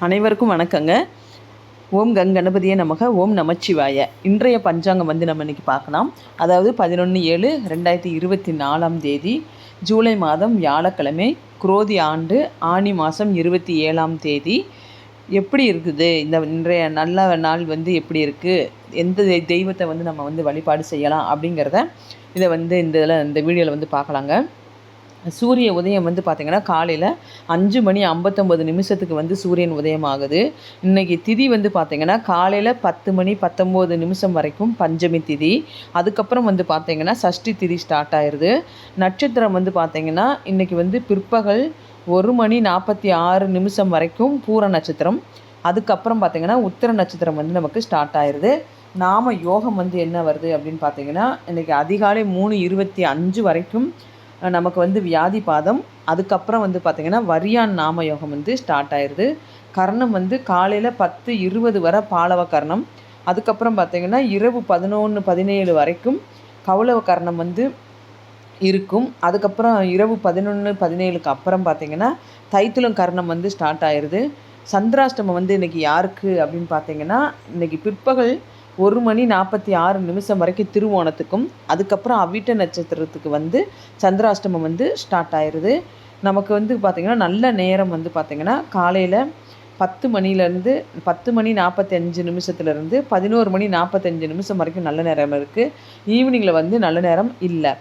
அனைவருக்கும் வணக்கங்க. ஓம் கங் கணபதியே நமக ஓம் நமச்சிவாய. இன்றைய பஞ்சாங்கம் வந்து நம்ம இன்னைக்கு பார்க்கலாம். அதாவது பதினொன்று ஏழு ரெண்டாயிரத்தி இருபத்தி நாலாம் தேதி ஜூலை மாதம் வியாழக்கிழமை குரோதி ஆண்டு ஆனி மாதம் இருபத்தி ஏழாம் தேதி. எப்படி இருக்குது? இந்த இன்றைய நல்ல நாள் வந்து எப்படி இருக்குது எந்த தெய்- தெய்வத்தை வந்து நம்ம வந்து வழிபாடு செய்யலாம் அப்படிங்கிறத இதை வந்து இந்த இதில் இந்த வீடியோவில் வந்து பார்க்கலாங்க. சூரிய உதயம் வந்து பார்த்திங்கன்னா காலையில் அஞ்சு மணி ஐம்பத்தொம்பது நிமிஷத்துக்கு வந்து சூரியன் உதயம் ஆகுது. இன்றைக்கி திதி வந்து பார்த்திங்கன்னா காலையில் பத்து மணி பத்தொம்போது நிமிஷம் வரைக்கும் பஞ்சமி திதி. அதுக்கப்புறம் வந்து பார்த்திங்கன்னா சஷ்டி திதி ஸ்டார்ட் ஆயிடுது நட்சத்திரம் வந்து பார்த்திங்கன்னா இன்றைக்கி வந்து பிற்பகல் ஒரு மணி நாற்பத்தி ஆறு நிமிஷம் வரைக்கும் பூர நட்சத்திரம். அதுக்கப்புறம் பார்த்திங்கன்னா உத்திர நட்சத்திரம் வந்து நமக்கு ஸ்டார்ட் ஆயிடுது நாம யோகம் வந்து என்ன வருது அப்படின்னு பார்த்தீங்கன்னா இன்றைக்கி அதிகாலை மூணு இருபத்தி அஞ்சு வரைக்கும் நமக்கு வந்து வியாதி பாதம். அதுக்கப்புறம் வந்து பார்த்திங்கன்னா வரியான் நாம யோகம் வந்து ஸ்டார்ட் ஆயிடுது கர்ணம் வந்து காலையில் பத்து இருபது வரை பாலவ கர்ணம். அதுக்கப்புறம் பார்த்திங்கன்னா இரவு பதினொன்று பதினேழு வரைக்கும் கௌளவ கர்ணம் வந்து இருக்கும். அதுக்கப்புறம் இரவு பதினொன்று பதினேழுக்கு அப்புறம் பார்த்திங்கன்னா தைத்துளம் கர்ணம் வந்து ஸ்டார்ட் ஆயிடுது சந்திராஷ்டமம் வந்து இன்றைக்கி யாருக்கு அப்படின்னு பார்த்தீங்கன்னா இன்னைக்கு பிற்பகல் ஒரு மணி நாற்பத்தி ஆறு நிமிஷம் வரைக்கும் திருவோணத்துக்கும் அதுக்கப்புறம் அவிட்ட நட்சத்திரத்துக்கு வந்து சந்திராஷ்டமம் வந்து ஸ்டார்ட் ஆயிடுது நமக்கு வந்து பார்த்திங்கன்னா நல்ல நேரம் வந்து பார்த்திங்கன்னா காலையில் பத்து மணிலேருந்து பத்து மணி நாற்பத்தஞ்சு நிமிஷத்துலேருந்து பதினோரு மணி நாற்பத்தஞ்சு நிமிஷம் வரைக்கும் நல்ல நேரம் இருக்குது ஈவினிங்கில் வந்து நல்ல நேரம் இல்லை.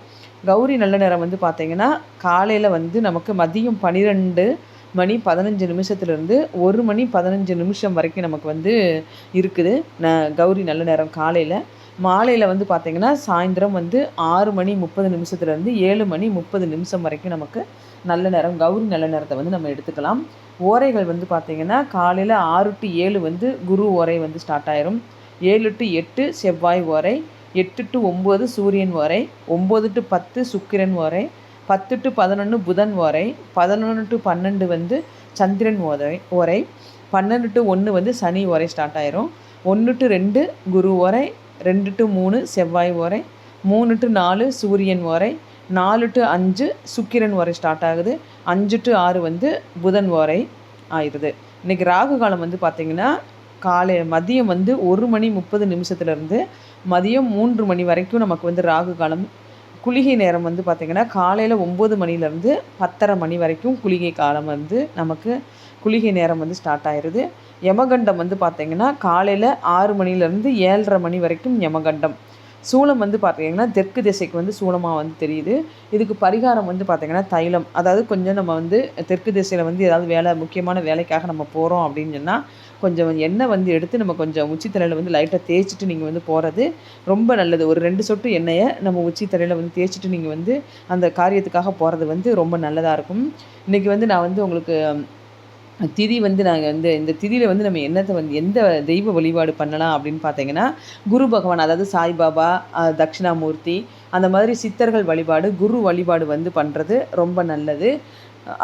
கௌரி நல்ல நேரம் வந்து பார்த்திங்கன்னா காலையில் வந்து நமக்கு மதியம் பன்னிரெண்டு மணி பதினஞ்சு நிமிஷத்துலேருந்து ஒரு மணி பதினஞ்சு நிமிஷம் வரைக்கும் நமக்கு வந்து இருக்குது. ந கௌரி நல்ல நேரம். காலையில். மாலையில் வந்து பார்த்திங்கன்னா சாயந்தரம் வந்து ஆறு மணி முப்பது நிமிஷத்துலேருந்து ஏழு மணி முப்பது நிமிஷம் வரைக்கும் நமக்கு நல்ல நேரம் கௌரி நல்ல நேரத்தை வந்து நம்ம எடுத்துக்கலாம். ஓரைகள் வந்து பார்த்திங்கன்னா காலையில் ஆறு டு ஏழு வந்து குரு ஓரை வந்து ஸ்டார்ட் ஆயிரும். ஏழு டு எட்டு செவ்வாய் ஓரை எட்டு டு ஒம்பது சூரியன் ஓரை ஒம்பது டு பத்து சுக்கிரன் ஓரை பத்து டு பதினொன்று புதன் ஓரை பதினொன்று டு பன்னெண்டு வந்து சந்திரன் ஓரை ஓரை பன்னெண்டு டு ஒன்று வந்து சனி ஓரை ஸ்டார்ட் ஆயிரும். ஒன்று டு ரெண்டு குரு ஓரை ரெண்டு டு மூணு செவ்வாய் ஓரை மூணு டு நாலு சூரியன் ஓரை நாலு டு அஞ்சு சுக்கிரன் ஓரை ஸ்டார்ட் ஆகுது. அஞ்சு டு ஆறு வந்து புதன் ஓரை ஆயிடுது. இன்னைக்கு ராகு காலம் வந்து பார்த்திங்கன்னா காலை மதியம் வந்து ஒரு மணி முப்பது நிமிஷத்துலேருந்து மதியம் மூன்று மணி வரைக்கும் நமக்கு வந்து ராகு காலம் குளிகை நேரம் வந்து பார்த்திங்கன்னா காலையில் ஒம்பது மணிலேருந்து பத்தரை மணி வரைக்கும் குளிகை காலம் வந்து நமக்கு குளிகை நேரம் வந்து ஸ்டார்ட் ஆயிடுது யமகண்டம் வந்து பார்த்திங்கன்னா காலையில் ஆறு மணிலேருந்து ஏழரை மணி வரைக்கும் யமகண்டம். சூளம் வந்து பார்த்தீங்கன்னா தெற்கு திசைக்கு வந்து சூளமாக வந்து தெரியுது. இதுக்கு பரிகாரம் வந்து பார்த்திங்கன்னா தைலம். அதாவது கொஞ்சம் நம்ம வந்து தெற்கு திசையில் வந்து ஏதாவது வேலை முக்கியமான வேலைக்காக நம்ம போகிறோம் அப்படின்னு சொன்னால் கொஞ்சம் எண்ணெய் வந்து எடுத்து நம்ம கொஞ்சம் உச்சி தலையில் வந்து லைட்டாக தேய்ச்சிட்டு நீங்கள் வந்து போகிறது ரொம்ப நல்லது. ஒரு ரெண்டு சொட்டு எண்ணெயை நம்ம உச்சி தலையில் வந்து தேய்ச்சிட்டு நீங்கள் வந்து அந்த காரியத்துக்காக போகிறது வந்து ரொம்ப நல்லதாக இருக்கும். இன்றைக்கி வந்து நான் வந்து உங்களுக்கு திதி வந்து நாங்கள் வந்து இந்த திதியில் வந்து நம்ம என்னத்தை வந்து எந்த தெய்வ வழிபாடு பண்ணலாம் அப்படின்னு பார்த்தீங்கன்னா குரு பகவான் அதாவது சாய்பாபா தட்சிணாமூர்த்தி அந்த மாதிரி சித்தர்கள் வழிபாடு குரு வழிபாடு வந்து பண்ணுறது ரொம்ப நல்லது.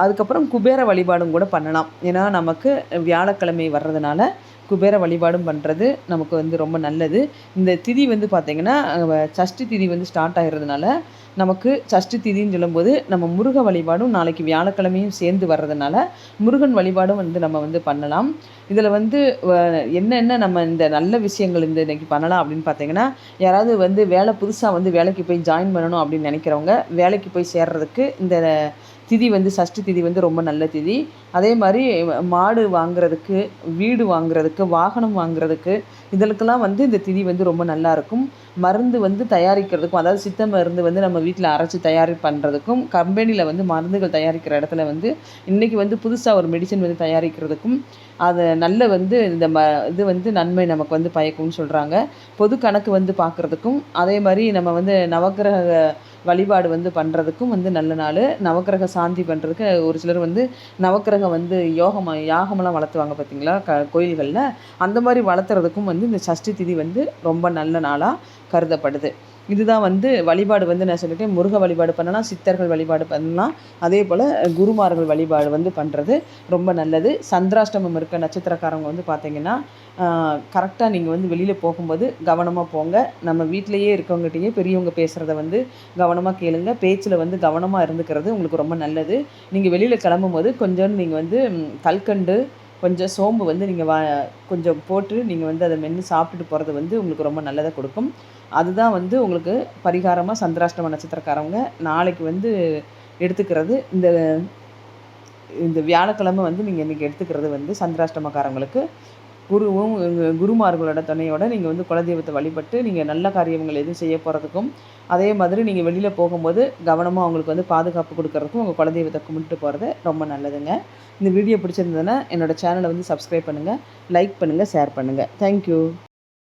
அதுக்கப்புறம் குபேர வழிபாடும் கூட பண்ணலாம். ஏன்னா நமக்கு வியாழக்கிழமை வர்றதுனால குபேர வழிபாடும் பண்ணுறது நமக்கு வந்து ரொம்ப நல்லது. இந்த திதி வந்து பார்த்திங்கன்னா சஷ்டி திதி வந்து ஸ்டார்ட் ஆகிறதுனால நமக்கு சஷ்டி திதின்னு சொல்லும்போது நம்ம முருக வழிபாடும் நாளைக்கு வியாழக்கிழமையும் சேர்ந்து வர்றதுனால முருகன் வழிபாடும் வந்து நம்ம வந்து பண்ணலாம். இதில் வந்து என்னென்ன நம்ம இந்த நல்ல விஷயங்கள் இந்த இன்னைக்கு பண்ணலாம் அப்படின்னு பார்த்தீங்கன்னா யாராவது வந்து வேலை புதுசாக வந்து வேலைக்கு போய் ஜாயின் பண்ணணும் அப்படின்னு நினைக்கிறவங்க வேலைக்கு போய் சேர்றதுக்கு இந்த திதி வந்து சஷ்டி திதி வந்து ரொம்ப நல்ல திதி. அதே மாதிரி மாடு வாங்குறதுக்கு வீடு வாங்குறதுக்கு வாகனம் வாங்குறதுக்கு இதற்கெல்லாம் வந்து இந்த திதி வந்து ரொம்ப நல்லா இருக்கும். மருந்து வந்து தயாரிக்கிறதுக்கும் அதாவது சித்த மருந்து வந்து நம்ம வீட்டில் அரைச்சி தயாரி பண்ணுறதுக்கும் கம்பெனியில் வந்து மருந்துகள் தயாரிக்கிற இடத்துல வந்து இன்றைக்கி வந்து புதுசாக ஒரு மெடிசன் வந்து தயாரிக்கிறதுக்கும் அது நல்ல வந்து இந்த ம இது வந்து நன்மை நமக்கு வந்து பயக்கும்னு சொல்கிறாங்க பொது கணக்கு வந்து பார்க்குறதுக்கும் அதே மாதிரி நம்ம வந்து நவக்கிரக வழிபாடு வந்து பண்ணுறதுக்கும் வந்து நல்ல நாள். நவக்கிரக சாந்தி பண்ணுறதுக்கு ஒரு சிலர் வந்து நவக்கிரகம் வந்து யோகம் யாகமெல்லாம் வளர்த்துவாங்க பார்த்தீங்களா க கோயில்களில். அந்த மாதிரி வளர்த்துறதுக்கும் வந்து இந்த சஷ்டி திதி வந்து ரொம்ப நல்ல நாளாக கருதப்படுது. இதுதான் வந்து வழிபாடு வந்து நான் சொல்லிட்டேன். முருக வழிபாடு பண்ணலாம் சித்தர்கள் வழிபாடு பண்ணலாம். அதே போல் குருமார்கள் வழிபாடு வந்து பண்ணுறது ரொம்ப நல்லது. சந்திராஷ்டமம் இருக்க நட்சத்திரக்காரங்க வந்து பார்த்திங்கன்னா கரெக்டாக நீங்கள் வந்து வெளியில் போகும்போது கவனமாக போங்க. நம்ம வீட்டிலையே இருக்கவங்ககிட்டயே பெரியவங்க பேசுகிறத வந்து கவனமாக கேளுங்க. பேச்சில் வந்து கவனமாக இருந்துக்கிறது உங்களுக்கு ரொம்ப நல்லது. நீங்கள் வெளியில் கிளம்பும்போது கொஞ்சம் நீங்கள் வந்து கல்கண்டு கொஞ்சம் சோம்பு வந்து நீங்கள் வா கொஞ்சம் போட்டு நீங்கள் வந்து அதை மென்று சாப்பிட்டுட்டு போகிறது வந்து உங்களுக்கு ரொம்ப நல்லதை கொடுக்கும். அதுதான் வந்து உங்களுக்கு பரிகாரமாக சந்திராஷ்டம நட்சத்திரக்காரவங்க நாளைக்கு வந்து எடுத்துக்கிறது. இந்த இந்த வியாழக்கிழமை வந்து நீங்கள் இன்றைக்கி எடுத்துக்கிறது வந்து சந்திராஷ்டமக்காரங்களுக்கு குருவும் குருமார்களோட துணையோட நீங்கள் வந்து குலதெய்வத்தை வழிபட்டு நீங்கள் நல்ல காரியங்கள் எதுவும் செய்ய போகிறதுக்கும் அதே மாதிரி நீங்கள் வெளியில் போகும்போது கவனமாக அவங்களுக்கு வந்து பாதுகாப்பு கொடுக்கறதுக்கும் உங்கள் குலதெய்வத்தை கும்பிட்டு போகிறது ரொம்ப நல்லதுங்க. இந்த வீடியோ பிடிச்சிருந்ததுன்னா என்னோட சேனலை வந்து சப்ஸ்கிரைப் பண்ணுங்கள் லைக் பண்ணுங்கள் ஷேர் பண்ணுங்கள் தேங்க்யூ